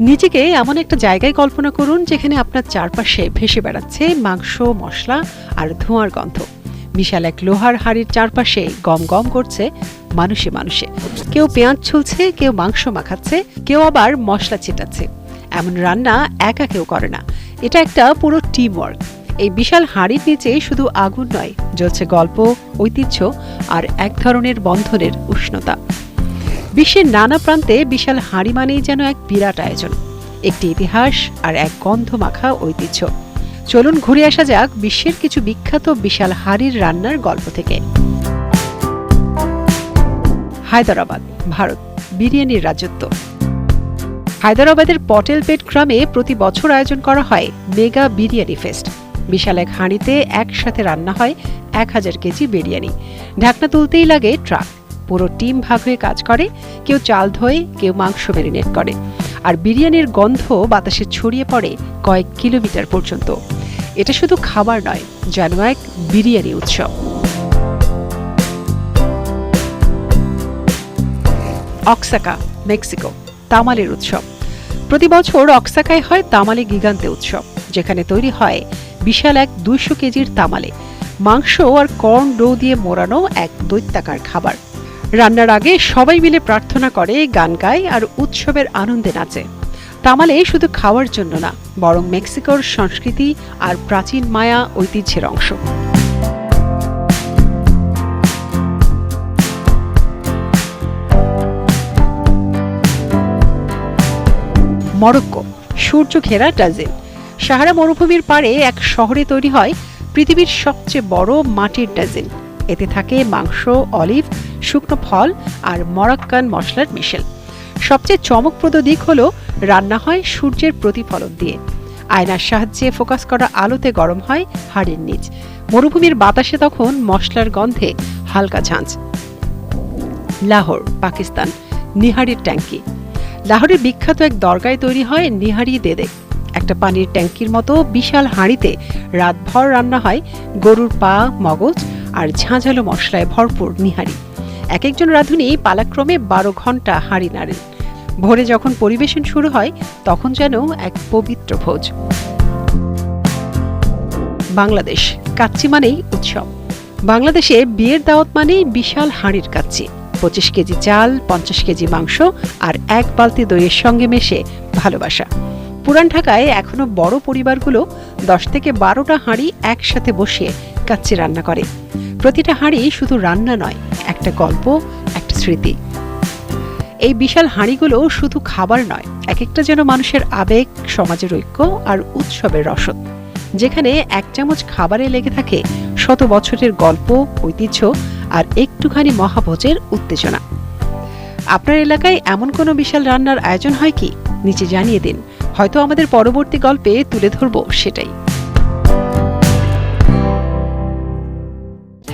নিজেকে এমন একটা জায়গায় কল্পনা করুন যেখানে আপনার চারপাশে ভেসে বেড়াচ্ছে মাংস, মশলা আর ধোঁয়ার গন্ধ। বিশাল এক লোহার হাড়ির চারপাশে গম গম করছে মানুষে মানুষে। কেউ পেঁয়াজ ছুলছে, কেউ মাংস মাখাচ্ছে, কেউ আবার মশলা ছিটাচ্ছে। এমন রান্না একা কেউ করে না। এটা একটা পুরো টিম ওয়ার্ক এই বিশাল হাড়ির নিচে শুধু আগুন নয়, জ্বলছে গল্প, ঐতিহ্য আর এক ধরনের বন্ধনের উষ্ণতা। বিশ্বের নানা প্রান্তে বিশাল হাঁড়ি মানেই যেন এক বিরাট আয়োজন। একটি ইতিহাস আর এক গন্ধ মাখা ঐতিহ্য। চলুন ঘুরে আসা যাক বিশ্বের কিছু বিখ্যাত বিশাল হাঁড়ির রান্নার গল্প থেকে। হায়দরাবাদ, ভারত, বিরিয়ানির রাজত্ব। হায়দরাবাদের পটেল পেট গ্রামে প্রতি বছর আয়োজন করা হয় মেগা বিরিয়ানি ফেস্ট। বিশাল এক হাঁড়িতে একসাথে রান্না হয় এক হাজার কেজি বিরিয়ানি। ঢাকনা তুলতেই লাগে ট্রাক। পুরো টিম ভাগ হয়ে কাজ করে, কেউ চাল ধোয়, কেউ মাংস ম্যারিনেট করে। আর বিরিয়ানির গন্ধ বাতাসে ছড়িয়ে পড়ে কয়েক কিলোমিটার পর্যন্ত। এটা শুধু খাবার নয়, যেন এক বিরিয়ানি উৎসব। অক্সাকা, মেক্সিকো, তামালের উৎসব। প্রতি বছর অক্সাকায় হয় তামালে গিগান্তে উৎসব, যেখানে তৈরি হয় বিশাল এক দুইশো কেজির তামালে। মাংস আর কর্ন ডো দিয়ে মোড়ানো এক দৈত্যাকার খাবার। রান্নার আগে সবাই মিলে প্রার্থনা করে, গান গায় আর উৎসবের আনন্দে নাচে। তামালে শুধু খাওয়ার জন্য না, বরং মেক্সিকোর সংস্কৃতি আর প্রাচীন মায়া ঐতিহ্যের অংশ। মরক্কো, সূর্য ঘেরা ডাজেল সাহারা মরুভূমির পাড়ে এক শহরে তৈরি হয় পৃথিবীর সবচেয়ে বড় মাটির ডাজেল এতে থাকে মাংস, অলিভ, শুকনো ফল আর মরাক্কান মশলার মিশেল। সবচেয়ে চমকপ্রদ দিক হলো, রান্না হয় সূর্যের প্রতিফলন দিয়ে। আয়নার সাহায্যে ফোকাস করা আলোতে গরম হয় হাড়ের নিচ। মরুভূমির বাতাসে তখন মশলার গন্ধে হালকা ঝাঁঝ লাহোর, পাকিস্তান, নিহারির ট্যাঙ্কি লাহোরের বিখ্যাত এক দরগায় তৈরি হয় নিহারি দেদে। একটা পানির ট্যাঙ্কির মতো বিশাল হাঁড়িতে রাতভর রান্না হয় গরুর পা, মগজ আর ঝাঁঝালো মশলায় ভরপুর নিহারি এক একজন রাঁধুনি পালাক্রমে বারো ঘণ্টা হাঁড়ি নাড়েন। ভোরে যখন পরিবেশন শুরু হয়, তখন যেন এক পবিত্র ভোজ। বাংলাদেশ, কাচ্চি মানেই উৎসব। বাংলাদেশে বিয়ের দাওয়াত মানেই বিশাল হাঁড়ির কাচ্চি। পঁচিশ কেজি চাল, পঞ্চাশ কেজি মাংস আর এক বালতি দইয়ের সঙ্গে মেশে ভালোবাসা। পুরান ঢাকায় এখনও বড় পরিবারগুলো দশ থেকে বারোটা হাঁড়ি একসাথে বসিয়ে কাচ্চি রান্না করে। প্রতিটা হাঁড়ি শুধু রান্না নয়, একটা গল্প, একটা স্মৃতি। এই বিশাল হাঁড়িগুলো শুধু খাবার নয় এক একটা যেন মানুষের আবেগ, সমাজের ঐক্য আর উৎসবের রসদ। যেখানে এক চামচ খাবারে লেগে থাকে শত বছরের গল্প, ঐতিহ্য আর একটুখানি মহাভোজের উত্তেজনা। আপনার এলাকায় এমন কোনো বিশাল রান্নার আয়োজন হয় কি? নিচে জানিয়ে দিন। হয়তো আমাদের পরবর্তী গল্পে তুলে ধরব সেটাই।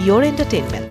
your entertainment.